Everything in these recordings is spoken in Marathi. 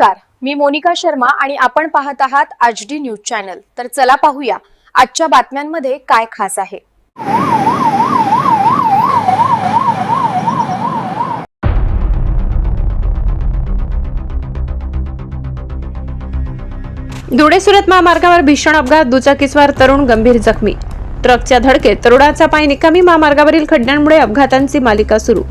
नमस्कार. मी मोनिका शर्मा आणि आपण पाहत आहात आज डी न्यूज चॅनल. तर चला पाहूया आजच्या बातम्यांमध्ये काय खास आहे. धुळे सुरत महामार्गावर भीषण अपघात दुचाकीस्वार तरुण गंभीर जखमी. ट्रकच्या धडकेत तरुणाचा पाय निकामी महामार्गावरील खड्ड्यांमुळे अपघातांची मालिका सुरू.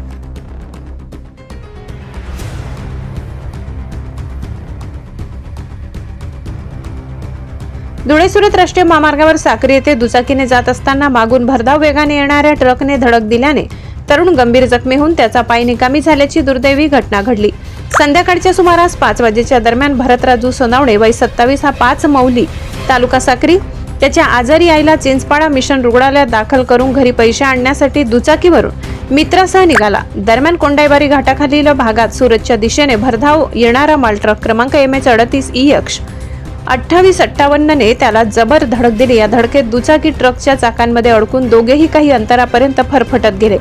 धुळे सुरत राष्ट्रीय महामार्गावर साक्री येथे दुचाकीने जात असताना मागून भरधाव वेगाने येणाऱ्या ट्रकने धडक दिल्याने तरुण गंभीर जखमी होऊन त्याचा पाय निकामी झाल्याची दुर्दैवी घटना घडली. संध्याकाळच्या सुमारास पाच वाजेच्या दरम्यान भरतराजू सोनावणे वय सत्तावीस हा पाच मौली तालुका साक्री. त्याच्या आजारी आईला चिंचपाडा मिशन रुग्णालयात दाखल करून घरी पैसे आणण्यासाठी दुचाकीवरून मित्रासह निघाला. दरम्यान कोंडाईबारी घाटाखालील भागात सुरतच्या दिशेने भरधाव येणारा मालट्रक क्रमांक एम एच अडतीस ई यक्ष अठ्ठावीस अठ्ठावन्नने त्याला जबर धडक दिली. या धडकेत दुचाकी ट्रकच्या चाकांमध्ये अडकून दोघेही काही अंतरापर्यंत फरफटत गेले.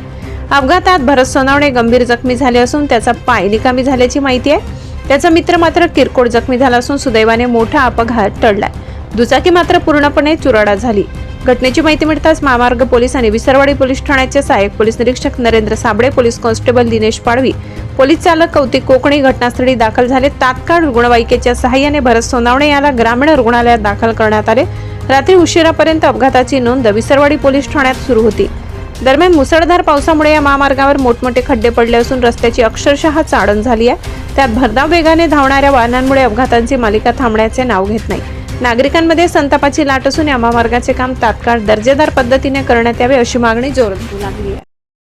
अपघातात भरत सोनावणे गंभीर जखमी झाले असून त्याचा पाय निकामी झाल्याची माहिती आहे. त्याचा मित्र मात्र किरकोळ जखमी झाला असून सुदैवाने मोठा अपघात टळला दुचाकी मात्र पूर्णपणे चुराडा झाली. घटनेची माहिती मिळताच महामार्ग पोलीस आणि विसरवाडी पोलीस ठाण्याचे सहाय्यक पोलीस निरीक्षक Narendra Sable police constable Dinesh Padvi police चालक कौतिक कोकणी घटनास्थळी दाखल झाले. तात्काळ रुग्णवाहिकेच्या सहाय्याने भरत सोनावणे याला ग्रामीण रुग्णालयात दाखल करण्यात आले. रात्री उशिरापर्यंत अपघाताची नोंद विसरवाडी पोलीस ठाण्यात सुरू होती. दरम्यान मुसळधार पावसामुळे या महामार्गावर मोठमोठे खड्डे पडले असून रस्त्याची अक्षरशः चाळण झाली आहे. त्यात भरधाव वेगाने धावणाऱ्या वाहनांमुळे अपघातांची मालिका थांबण्याचे नाव घेत नाही. नागरिकांमध्ये संतापाची लाट असून या महामार्गाचे काम तात्काळ दर्जेदार पद्धतीने करण्यात यावे अशी मागणी जोर धरू लागली आहे.